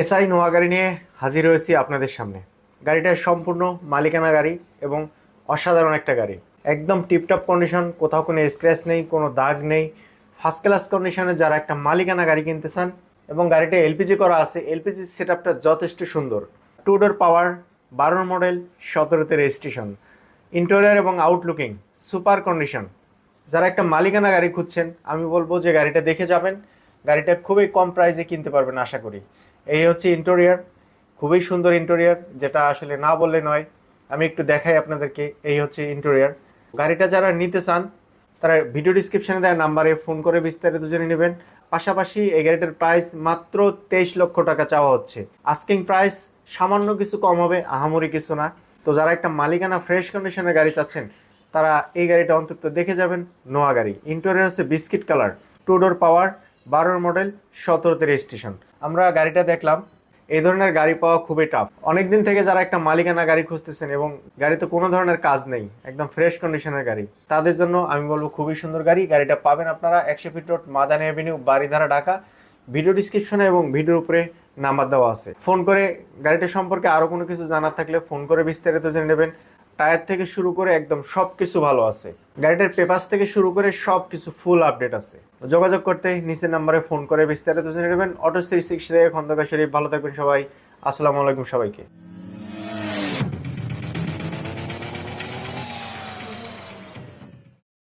SI নোয়া গাড়ি নিয়ে হাজির হয়েছি আপনাদের সামনে। গাড়িটা সম্পূর্ণ মালিকানা গাড়ি এবং অসাধারণ একটা গাড়ি। একদম টিপটপ কন্ডিশন কোথাও কোনো স্ক্র্যাচ নেই, কোনো দাগ নেই। ফার্স্ট ক্লাস কন্ডিশনে যারা একটা মালিকানা গাড়ি কিনতে চান এবং গাড়িটা এলপিজি করা আছে এলপিজি সেট আপটা যথেষ্ট সুন্দর। টু ডোর পাওয়ার বারোর মডেল সতেরোতে রেজিস্ট্রেশন ইন্টেরিয়ার এবং আউটলুকিং সুপার কন্ডিশন যারা একটা মালিকানা গাড়ি খুঁজছেন, আমি বলব যে গাড়িটা দেখে যাবেন। গাড়িটা খুবই কম প্রাইসে কিনতে পারবেন, আশা করি। এই হচ্ছে ইন্টেরিয়ার খুবই সুন্দর ইন্টেরিয়ার যেটা আসলে না বললে নয়। আমি একটু দেখাই আপনাদেরকে, এই হচ্ছে ইন্টেরিয়ার গাড়িটা যারা নিতে চান, তারা ভিডিও ডিসক্রিপশনে দেওয়া নাম্বারে ফোন করে বিস্তারিত জেনে নেবেন। পাশাপাশি এই গাড়িটার প্রাইস মাত্র তেইশ লক্ষ টাকা চাওয়া হচ্ছে। আস্কিং প্রাইস সামান্য কিছু কম হবে, আহামরি কিছু না। তো যারা একটা মালিকানা ফ্রেশ কন্ডিশনের গাড়ি চাচ্ছেন, তারা এই গাড়িটা অন্তত দেখে যাবেন, নোয়া গাড়ি। ইন্টেরিয়ার হচ্ছে biscuit colour two door power বারোর মডেল, সতেরোতে রেজিস্ট্রেশন। আমরা গাড়িটা দেখলাম। এই ধরনের গাড়ি পাওয়া খুবই টাফ অনেকদিন থেকে যারা একটা মালিকানা গাড়ি খুঁজতেছেন এবং গাড়িতে কোনো ধরনের কাজ নেই, একদম ফ্রেশ কন্ডিশনের গাড়ি, তাদের জন্য আমি বলব খুবই সুন্দর গাড়ি। গাড়িটা পাবেন আপনারা একশো feet road, Madani avenue Baridhara Dhaka. Video ডিসক্রিপশনে এবং ভিডিওর উপরে নাম্বার দেওয়া আছে। ফোন করে গাড়িটা সম্পর্কে আরও কোনো কিছু জানার থাকলে ফোন করে বিস্তারিত জেনে নেবেন। টায়ার থেকে শুরু করে একদম সব কিছু ভালো আছে। গাড়িটার পেপাস থেকে শুরু করে সব কিছু ফুল আপডেট আছে। যোগাযোগ করতে নিচের নাম্বারে ফোন করে বিস্তারিত জেনে নেবেন। Auto three six Khandaker Sharif, ভালো থাকবেন সবাই। আসসালামু আলাইকুম সবাইকে।